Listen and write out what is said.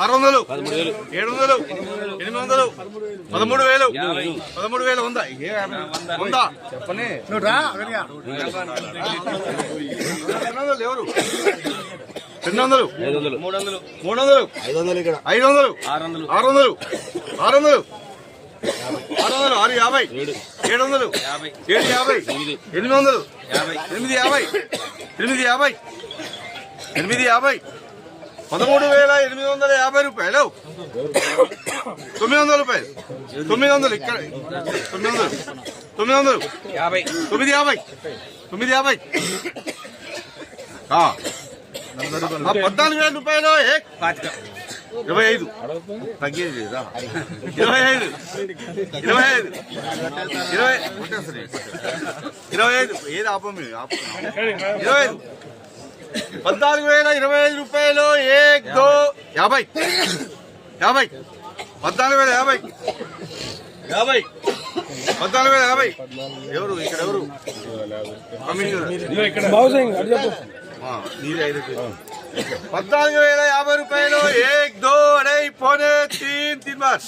ఆరు వందలు ఏడు వందలు ఎనిమిది వందలు పదమూడు వేలు. పదమూడు వేలు ఉందా? ఉందా చెప్పని. ఎవరు రెండు వందలు మూడు వందలు మూడు వందలు ఐదు వందలు ఇక్కడ. ఐదు వందలు ఆరు వందలు ఆరు వందలు ఆరు వందలు ఆరు వందలు ఆరు యాభై. ఏడు వందలు ఏడు యాభై. ఎనిమిది. వందలు ఎనిమిది యాభై. ఎనిమిది యాభై. ఎనిమిది యాభై. పదమూడు వేల ఎనిమిది వందల యాభై రూపాయలు. తొమ్మిది వందల రూపాయలు. తొమ్మిది వందలు ఇక్కడ. తొమ్మిది వందలు. తొమ్మిది వందలు. యాభై. తొమ్మిది యాభై. తొమ్మిది యాభై. పద్నాలుగు వేల రూపాయలు ఇరవై ఐదు. తగ్గేది. ఇరవై ఐదు. ఇరవై ఐదు. ఇరవై. ఇరవై ఐదు. ఏది? ఆపం. ఇరవై ఐదు. పద్నాలుగు వేల ఇరవై ఐదు రూపాయలు. ఏక్ దో యాభై. యాభై. పద్నాలుగు వేల యాభై. యాభై. పద్నాలుగు వేల యాభై. ఎవరు? ఇక్కడ ఎవరు? పద్నాలుగు వేల యాభై రూపాయలు. ఏక్ దో అడై పోనే తీన్ తీన్ బార్